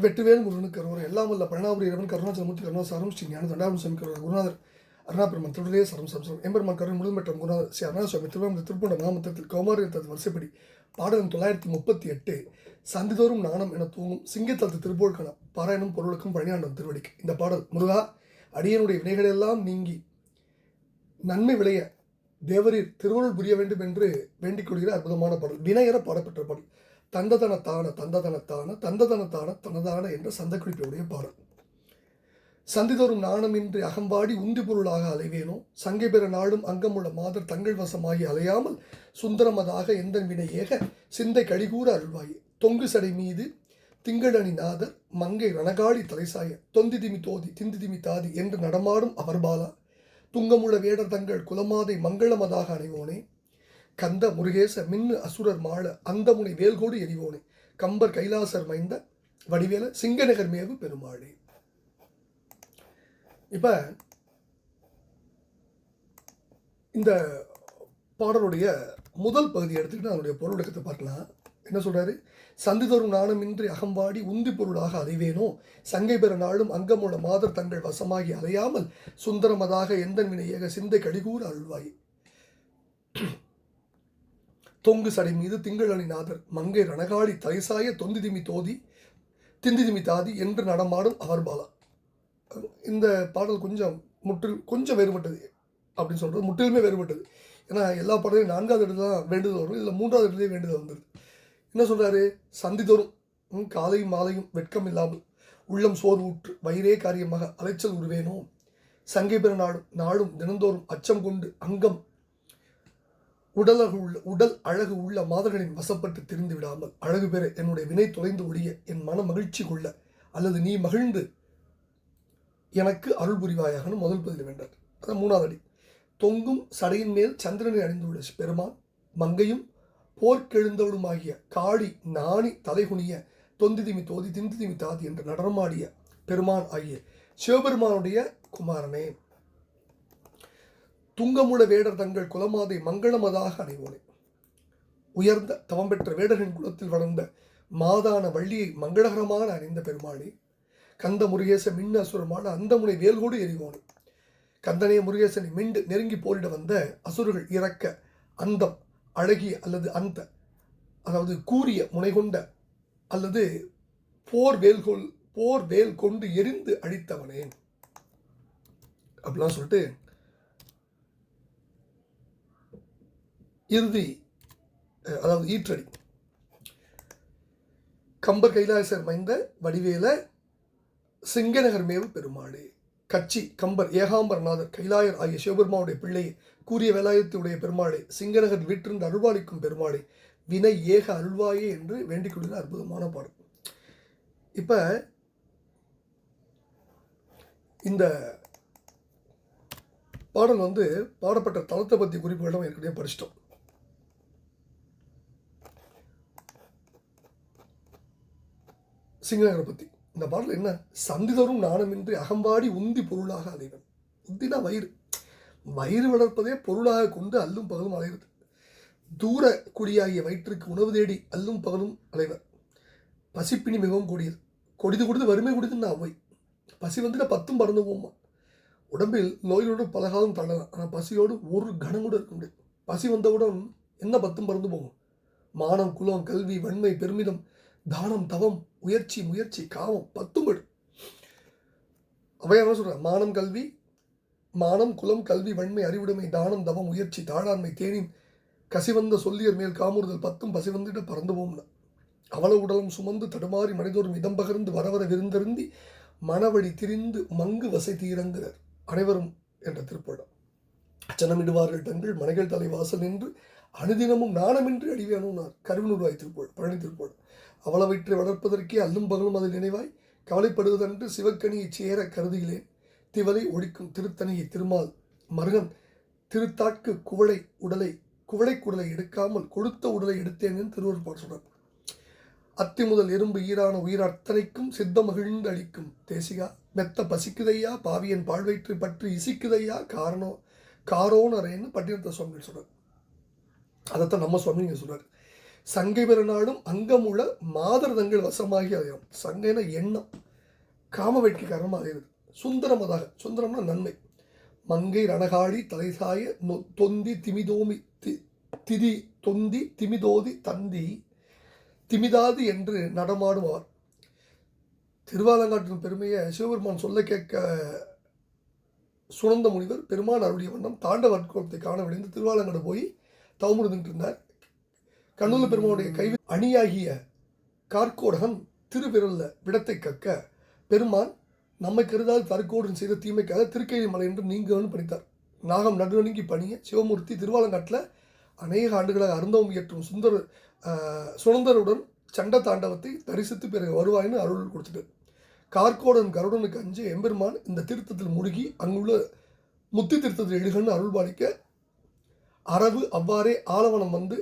வெட்டுவேல் முருகனுக்கு கருவூர் எல்லாம் வல்ல பழனாபுரி இறைவன் கருணாச்சலமூர்த்தி கருணாசாரம் ஸ்ரீ ஞான தண்டாபுரம் சுவாமி கருணா குருநாதர் அருணாபெருமன் திருடலே சரம் சம்சரம் எம்பெருமான் கருண் முழுமற்றம் குருநாதர் ஸ்ரீ அருணாசுவாமி திருவண்ண திருப்பூண்ட மாமத்தத்தில் கௌமாரியத்தது வரிசைப்படி பாடல் தொள்ளாயிரத்தி முப்பத்தி எட்டு சந்திதோறும் நாணம் என தூங்கும் சிங்கத்தலத்து திருப்போழ்கண பாராயணம் பொருளுக்கும் பழனியாண்டம் திருவடிக்கு. இந்த பாடல் முருகா அடியனுடைய வினைகளெல்லாம் நீங்கி நன்மை விளைய தேவரீர் திருவருள் புரிய வேண்டும் என்று வேண்டிக் கொள்கிற அற்புதமான பாடல். வினையர பாடப்பெற்ற பாடல். தந்ததனத்தான தந்ததனத்தான தந்ததனத்தான தனதான என்ற சந்தக்குறிப்புடைய பாடல். சந்திதோறும் நாணமின்றி அகம்பாடி உந்தி பொருளாக அலைவேனோ? சங்கை பெற நாடும் அங்கமுள்ள மாதர் தங்கள் வசமாகி அலையாமல் சுந்தரமதாக எந்த வினை ஏக சிந்தை கழிகூற அருள்வாய். தொங்கு சடை மீது திங்களணி நாதர் மங்கை ரணகாடி தலைசாய தொந்தி திமி தோதி திந்தி திமி தாதி என்று நடமாடும் அவர்பாலா துங்கமுள்ள வேடர் தங்கள் குலமாதை மங்களமதாக அணைவோனே கந்த முருகேச மின்னு அசுரர் மாள அந்தமுனை வேல்கோடு எரிவோனே கம்பர் கைலாசர் மைந்த வடிவேல சிங்கநகர் மேவு பெருமாளே. இப்ப இந்த பாடலுடைய முதல் பகுதியை எடுத்துக்கிட்டு அதனுடைய பொருள் விளக்கத்தை பார்க்கலாம். என்ன சொல்றாரு? சந்திதோறும் நாணமின்றி அகம்பாடி உந்தி பொருளாக அறிவேனோ? சங்கை பெற நாளும் அங்கமுள்ள மாதர் தங்கள் வசமாகி அலையாமல் சுந்தரமதாக எந்த வினையக சிந்தை கடிகூர் அருள்வாய் தொங்கு சடை மீது திங்களணி நாதர் மங்கை ரணகாடி தலைசாய தொந்தி திமி தோதி திந்தி திமி தாதி என்று நடமாடும் அவர்பாலா இந்த பாடல் கொஞ்சம் முற்றில் கொஞ்சம் வேறுபட்டது அப்படின்னு சொல்கிறது முற்றிலுமே வேறுபட்டது. ஏன்னா எல்லா பாடலையும் நான்காவது இடத்துல தான் வேண்டுதல் வரும் இதில் மூன்றாவது இடத்துலேயே வேண்டுதல் வந்துடுது என்ன சொல்கிறாரு சந்திதோறும் காலையும் மாலையும் வெட்கம் இல்லாமல் உள்ளம் சோர்வுற்று வயிறே காரியமாக அலைச்சல் உருவேனோ? சங்கை பெற நாடும் நாடும் தினந்தோறும் அச்சம் கொண்டு அங்கம் உடலகு உள்ள உடல் அழகு உள்ள மாதர்களின் வசப்பட்டு திரிந்து விடாமல் அழகு பெற என்னுடைய வினை தொலைந்து ஒழிய என் மன மகிழ்ச்சி கொள்ள அல்லது நீ மகிழ்ந்து எனக்கு அருள் புரிவாயாகனு முதல் பதில் வேண்டார் அதான் மூணாவது அடி. தொங்கும் சடையின் மேல் சந்திரனை அணிந்துள்ள பெருமான் மங்கையும் போர்க்கெழுந்தவளுமாகிய காடி நாணி தலைகுனிய தொந்திதிமி தோதி திந்திதிமி தாதி என்று நடனமாடிய பெருமான் ஆகிய சிவபெருமானுடைய குமாரனே. துங்கமுட வேடர் தங்கள் குலமாதை மங்களமதாக அணிவோனே உயர்ந்த தவம் பெற்ற வேடரின் குலத்தில் வளர்ந்த மாதான வள்ளியை மங்களகரமான அணிந்த பெருமாளே கந்த முருகேச மின்ன அசுரமான அந்தமுனை வேல்கோடு எரிவோனே. கந்தனே முருகேசனை மிண்டு நெருங்கி போரிட வந்த அசுரர்கள் இறக்க அந்தம் அழகிய அல்லது அந்த அதாவது கூறிய முனை கொண்ட அல்லது போர் வேல்கொள் போர் வேல் கொண்டு எரிந்து அழித்தவனே. அப்படிலாம் சொல்லிட்டு இறுதி அதாவது ஈற்றடி. கம்பர் கைலாசர் மைந்த வடிவேல சிங்கநகர் மேவு பெருமாளே. கச்சி கம்பர் ஏகாம்பரநாதர் கைலாயர் ஆகிய சிவபெருமாவுடைய பிள்ளையை கூறிய வேலாயத்துடைய பெருமாளே சிங்கநகர் வீற்றிருந்து அருள்வாளிக்கும் பெருமாளே வினை ஏக அருள்வாயே என்று வேண்டிக் கொள்கிற அற்புதமான பாடல். இப்போ இந்த பாடல் வந்து பாடப்பட்ட தளத்தை பற்றி குறிப்புகளும் ஏற்கனவே படிச்சிட்டோம். சிங்கநகரை பற்றி இந்த பாடல் என்ன? சந்திதரும் நாணமின்றி அகம்பாடி உந்தி பொருளாக அலைவன் உந்தினா வயிறு. வயிறு வளர்ப்பதே பொருளாக கொண்டு அல்லும் பகலும் அலைவது தூர குடியாகிய வயிற்றுக்கு உணவு தேடி அல்லும் பகலும் அலைவர். பசிப்பினி மிகவும் கூடியது. கொடிது கொடுத்து வறுமை கொடுத்துன்னு அவை பசி வந்துட்டு பத்தும் பறந்து போமா உடம்பில் நோயோடு பலகாலம் தள்ளலாம் ஆனால் பசியோடு ஒரு கணம் கூட இருக்க முடியாது. பசி வந்தவுடன் என்ன பத்தும் பறந்து போகும் மானம் குலம் கல்வி வன்மை பெருமிதம் தானம் தவம் உயர்ச்சி முயற்சி காமம் பத்தும் படு அவையான சொல்ற மானம் கல்வி மானம் குலம் கல்வி வன்மை அறிவுடைமை தானம் தவம் உயர்ச்சி தாழாண்மை தேனின் கசிவந்த சொல்லியர் மேல் காமுறுதல் பத்தும் பசிவந்திட பறந்து போம்னா அவள உடலும் சுமந்து தடுமாறி மனிதோரும் இதம் பகர்ந்து வரவர விருந்தருந்தி மனவழி திரிந்து மங்கு வசை தீரங்கிறார் அனைவரும் என்ற திருப்படம் அச்சனமிடுவார்கள் தங்கள் மனைகள் தலைவாசல் நின்று அனுதினமும் நாணமின்றி அடிவேணுனார் கருவனூர்வாய் திருப்போள் பழனி திருப்போள் அவள வளர்ப்பதற்கே அல்லும் பகலும் அதில் நினைவாய். கவலைப்படுவதென்று சிவக்கனியைச் சேர கருதுகிறேன். திவலை ஒழிக்கும் திருத்தணியை திருமால் மருகன் திருத்தாட்கு குவளை உடலை குவளை குடலை எடுக்காமல் கொடுத்த உடலை எடுத்தேன் என்று திருவருப்பாடு சொன்னார் அத்தி முதல் எறும்பு ஈரான உயிர் அத்தனைக்கும் சித்த மகிழ்ந்து அளிக்கும். தேசிகா மெத்த பசிக்குதையா பாவியன் பாழ்வயிற்று பற்றி இசிக்குதையா காரணம் காரோனரேன்னு பட்டினத்த சுவாமிகள் சொல்கிறார் அதைத்தான் நம்ம சுவாமிங்க சொல்கிறார் சங்கை பெருநாடும் அங்கமுள்ள மாதர்தங்கள் வசமாகி அதையும் சங்கைனா எண்ணம். காம வேட்கை காரணமாக அதையிறது சுந்தரமதாக சுந்தரம்னா நன்மை. மங்கை ரணகாடி தலைசாய நொ- தொந்தி திமிதோமி தி திதி தொந்தி திமிதோதி தந்தி திமிதாது என்று நடமாடும் அவர் திருவாலங்காட்டின் பெருமையை சிவபெருமான் சொல்ல கேட்க சுனந்த முனிவர் பெருமான் அருளிய வண்ணம் தாண்டவ அற்கோலத்தை காண விளைந்து திருவாலங்காடு போய் தவமுடிந்துட்டு இருந்தார் கண்ணூர் பெருமானுடைய கைவி அணியாகிய கார்கோடகன் திருவிரல்ல விடத்தை கக்க பெருமான் நம்மை கருதாது தற்கோடன் செய்த தீமைக்காக திருக்கையை மலை என்று நீங்கன்னு பணித்தார். நாகம் நடுநடுங்கி பணிய சிவமூர்த்தி திருவாலங்காட்டில் அநேக ஆண்டுகளாக அருந்தவம் இயற்றும் சுந்தர சுனந்தருடன் சண்ட தாண்டவத்தை தரிசித்து பிறகு வருவாய்னு அருள் கொடுத்துட்டு கார்கோடன் கருடனுக்கு அஞ்சு எம்பெருமான் இந்த திருத்தத்தில் முழுகி அங்குள்ள முத்தி தீர்த்தத்தில் எழுகன்னு அருள் பாலிக்க அரவு அவ்வாறே ஆலவனம் வந்து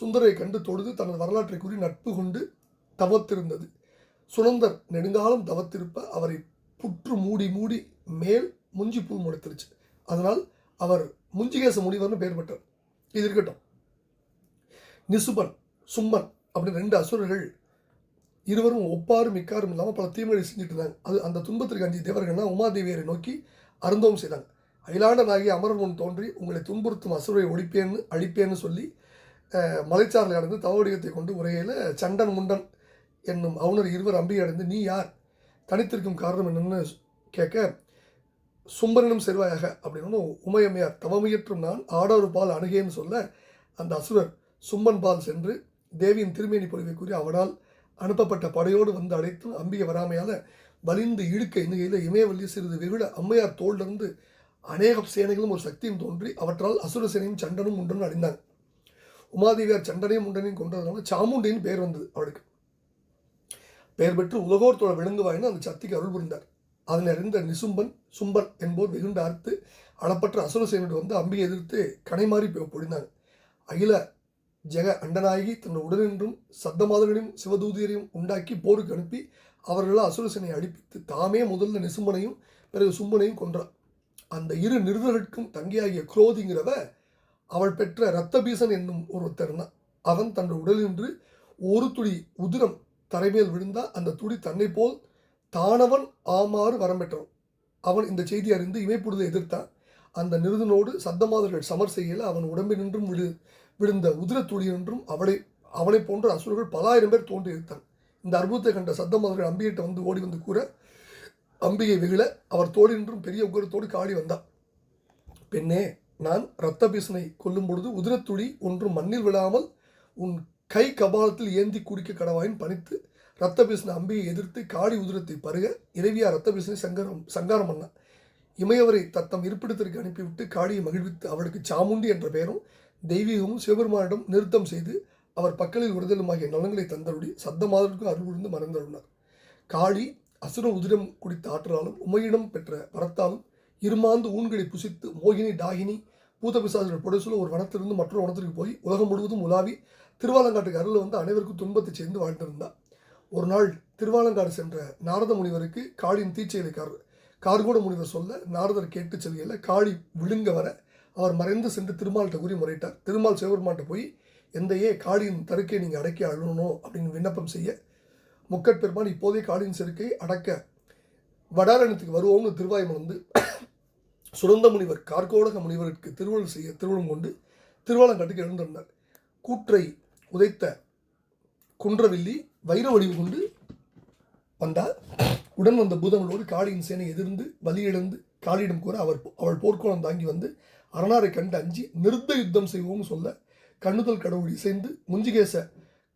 சுந்தரை கண்டு தொழுது தனது வரலாற்றை கூறி நட்பு கொண்டு தவத்திருந்தது. சுனந்தர் நெடுங்காலம் தவத்திருப்ப அவரை புற்று மூடி மூடி மேல் முஞ்சி பூ முளைத்திருச்சு. அதனால் அவர் முஞ்சிகேச முனிவர்னு பெயர் பெற்றார். இது இருக்கட்டும். நிசுபன் சும்மன் அப்படின்னு ரெண்டு அசுரர்கள் இருவரும் ஒப்பாரும் மிக்காரும் இல்லாமல் பல தீமைகளை செஞ்சுட்டு இருந்தாங்க. அது அந்த துன்பத்திற்கு அஞ்சு தேவர்கள்னா உமாதேவியரை நோக்கி அருந்தவம் செய்தாங்க. அயிலாண்டனாகி அமரர் முன் தோன்றி உங்களை துன்புறுத்தும் அசுரை ஒழிப்பேன்னு அழிப்பேன்னு சொல்லி மலைச்சாரில் அடைந்து தவடிகத்தை கொண்டு உரையில சண்டன் முண்டன் என்னும் அவுணர் இருவர் அம்பி அடைந்து நீ யார்? தனித்திருக்கும் காரணம் என்னென்னு கேட்க சும்பரனும் செல்வாயாக அப்படின்னு உமையம்மையார் தவமுயற்றும் நான் ஆடோரு பால் அணுகேன்னு சொல்ல அந்த அசுரர் சும்பன் பால் சென்று தேவியின் திருமேனி பொழிவை கூறி அவனால் அனுப்பப்பட்ட படையோடு வந்து அழைத்து அம்பிகை வராமையால் வலிந்து இழுக்க எண்ணுகையில் இமயவல்லி சிறிது வெகுட அம்மையார் தோளிலிருந்து அநேக சேனைகளும் ஒரு சக்தியும் தோன்றி அவற்றால் அசுர சேனையும் சண்டனும் முண்டனும் அடைந்தாங்க உமாதேவியார் சண்டனையும் முண்டனையும் கொண்டதுனால சாமுண்டின்னு பெயர் வந்தது அவளுக்கு. பெயர் பெற்று உலகோர்த்தோட விளங்குவாயின்னு அந்த சக்திக்கு அருள் புரிந்தார். அதில் அறிந்த நிசும்பன் சும்பன் என்போர் வெகுண்டு அறுத்து அளப்பற்ற அசுரசேனோடு வந்து அம்பியை எதிர்த்து கனைமாறி பொ- பொழிந்தாங்க. அகில ஜெக அண்டநாயகி தன் உடனின்றும் சத்தமாதர்களையும் சிவதூதியரையும் உண்டாக்கி போருக்கு அனுப்பி அவர்களால் அசுரசனை அடிப்பித்து தாமே முதல்ல நிசும்பனையும் பிறகு சும்பனையும் கொன்றார். அந்த இரு நிருதர்களுக்கும் தங்கியாகிய குரோதிங்கிறவ அவள் பெற்ற ரத்தபீசன் என்னும் ஒருத்தர் இருந்தான் அவன் தன் உடலின்று ஒரு துளி உதிரம் தரைமேல் விழுந்தா அந்த துடி தன்னை போல் தானவன் ஆமாறு வரம் பெற்றவன். அவன் இந்த செய்தி அறிந்து இமைப்புடுதை எதிர்த்தான். அந்த நிருதனோடு சத்தமாதர்கள் சமர் செய்யல. அவன் உடம்பினின்றும் விழு விழுந்த உதிரத்துளி என்றும் அவளை அவளை போன்ற அசுரர்கள் பலாயிரம் பேர் தோன்றி இருந்தான் இந்த அற்புதத்தை கண்ட சத்தமாதர்கள் அம்பிகிட்ட வந்து ஓடி வந்து கூற அம்பிகை வெகுள அவர் தோடின்றும் பெரிய உக்கரத்தோடு காடி வந்தான். பெண்ணே நான் இரத்த பீசனை கொல்லும் பொழுது உதிரத்துளி ஒன்றும் மண்ணில் விழாமல் உன் கை கபாலத்தில் ஏந்தி குடிக்க கடவாயின் பணித்து இரத்த பீசன அம்பியை எதிர்த்து காடி உதிரத்தை பருக இறைவியா இரத்த பீசனை சங்கரம் சங்காரம் பண்ணான். இமையவரை தத்தம் இருப்பிடத்திற்கு அனுப்பிவிட்டு காடியை மகிழ்வித்து அவளுக்கு சாமுண்டி என்ற பெயரும் தெய்வீகமும் சிவபெருமானிடம் நிறுத்தம் செய்து அவர் பக்கலில் விடுதலுமாகிய நலன்களை தந்தருடி சத்தமாதருக்கு அருள் புரிந்து மறந்தருளினார் காளி அசுர உதிரம் குடித்த ஆற்றலாலும் உமையிடம் பெற்ற வரத்தாலும் இருமாந்து ஊன்களை புசித்து மோகினி டாகினி பூதபிசாசர்கள் பொடுசுல ஒரு வனத்திலிருந்து மற்றொரு வனத்திற்கு போய் உலகம் முழுவதும் உலாவி திருவாலங்காட்டுக்கு அருள் வந்து அனைவருக்கும் துன்பத்தை சேர்ந்து வாழ்ந்திருந்தார். ஒரு நாள் திருவாலங்காடு சென்ற நாரத முனிவருக்கு காளியின் தீச்செயலை கார் கார்கோட முனிவர் சொல்ல நாரதர் கேட்டு செல்கையில் காளி விழுங்க வர அவர் மறைந்து சென்று திருமால்கிட்ட கூறி முறையிட்டார். திருமால் சிவபெருமான்கிட்ட போய் எந்தையே காளியின் தருக்கை நீங்கள் அடக்கி அழுணும் அப்படின்னு விண்ணப்பம் செய்ய முக்கட்பெருமான் இப்போதே காளியின் செருக்கை அடக்க வடாரணத்துக்கு வருவோம்னு திருவாயுமன் வந்து சுரந்த முனிவர் கார்கோடக முனிவருக்கு திருவள்ளுவர் செய்ய திருவள்ளம் கொண்டு திருவாலங்காட்டுக்கு எழுந்திருந்தார் கூற்றை உதைத்த குன்றவில்லி வைர வடிவு கொண்டு வந்தார். உடன் வந்த பூதங்களோடு காளியின் சேனை எதிர்ந்து வலியிழந்து காளியிடம் கூற அவர் அவள் போர்க்கோளம் தாங்கி வந்து அரணாரை கண்டு அஞ்சி நிறுத்த யுத்தம் செய்வோம்னு சொல்ல கண்ணுதல் கடவுள் இசைந்து முஞ்சிகேச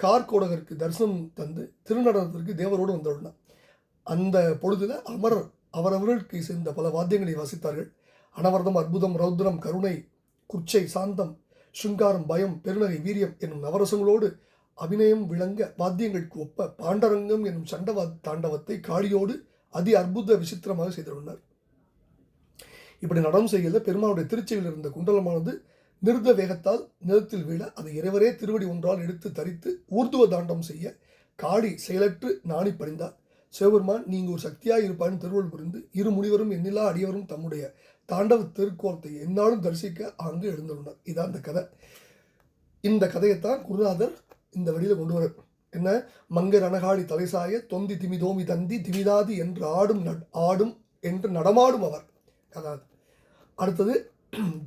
கார்கோடகருக்கு தரிசனம் தந்து திருநடனத்திற்கு தேவரோடு வந்தருளினார் அந்த பொழுதில் அமரர் அவரவர்களுக்கு இசைந்த பல வாத்தியங்களை வாசித்தார்கள். அனவரதம் அற்புதம் ரௌத்ரம் கருணை குச்சை சாந்தம் சுங்காரம் பயம் பெருநகை வீரியம் என்னும் நவரசங்களோடு அபிநயம் விளங்க வாத்தியங்களுக்கு ஒப்ப பாண்டரங்கம் என்னும் சண்டவா தாண்டவத்தை காளியோடு அதி அற்புத விசித்திரமாக செய்துள்ளனர் இப்படி நடனம் செய்யல பெருமாளுடைய திருச்சியில் இருந்த குண்டலமானது நிறுத்த வேகத்தால் நிலத்தில் வீழ அதை இறைவரே திருவடி ஒன்றால் எடுத்து தரித்து ஊர்துவ தாண்டம் செய்ய காடி செயலற்று நாணி பணிந்தார் சிவபெருமான் நீங்கள் ஒரு சக்தியாக இருப்பான்னு திருவள்ளுவர் புரிந்து இரு முனிவரும் எண்ணிலா அடியவரும் தம்முடைய தாண்டவ திருக்கோலத்தை என்னாலும் தரிசிக்க அங்கு எழுந்துள்ளனர் இதான் அந்த கதை. இந்த கதையைத்தான் குருநாதர் இந்த வழியில் கொண்டு வர என்ன? மங்க ரணகாடி தலைசாய தொந்தி திமிதோமி தந்தி திமிதாதி என்று ஆடும் ஆடும் என்று நடமாடும் அவர். அதாவது அடுத்தது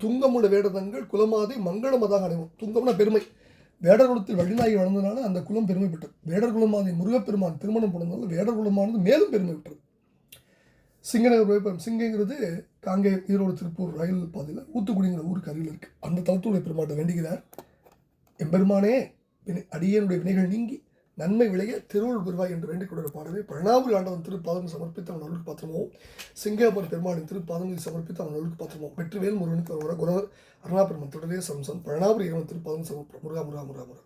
துங்கமுட வேடதங்கள் குலமாதை மங்களமதாக அடைவோம். துங்கம்னா பெருமை. வேடர் குலத்தில் வழிநாயகி வளர்ந்தனால அந்த குலம் பெருமை பெற்றது வேடர் குலமாதை முருகப்பெருமான் திருமணம் புணர்ந்தாலும் வேடர் குலமானது மேலும் பெருமை பெற்றது சிங்கநகர் போய் சிங்கங்கிறது காங்கேயம் ஈரோடு திருப்பூர் ரயில் பாதையில் ஊத்துக்குடிங்கிற ஊருக்கு அருகில் இருக்குது அந்த தளத்துடைய பெருமாட்டை வேண்டுகிறார் எம்பெருமானே வினை அடியனுடைய வினைகள் நீங்கி நன்மை விளைய திருவுள் பெறுவாய் என்று வேண்டிக் கொள்கிற பாடலை பழனாபுரி ஆண்டவன் திருப்பாதம் சமர்ப்பித்து அவன் அருளுக்கு பாத்திரமோ சிங்கப்பூர் பெருமாளின் திருப்பாதங்களில் சமர்ப்பித்து அவன் அருளுக்கு பாத்திரமும் வெற்றிவேல் முருகனுக்கு வர குரவர் அருணாபெருமன் தொடரே சம்சம். பழனாபுரி இறைவன் திருப்பாதம் சமர்ப்பம் முருகா முருகா முருகா முருகா.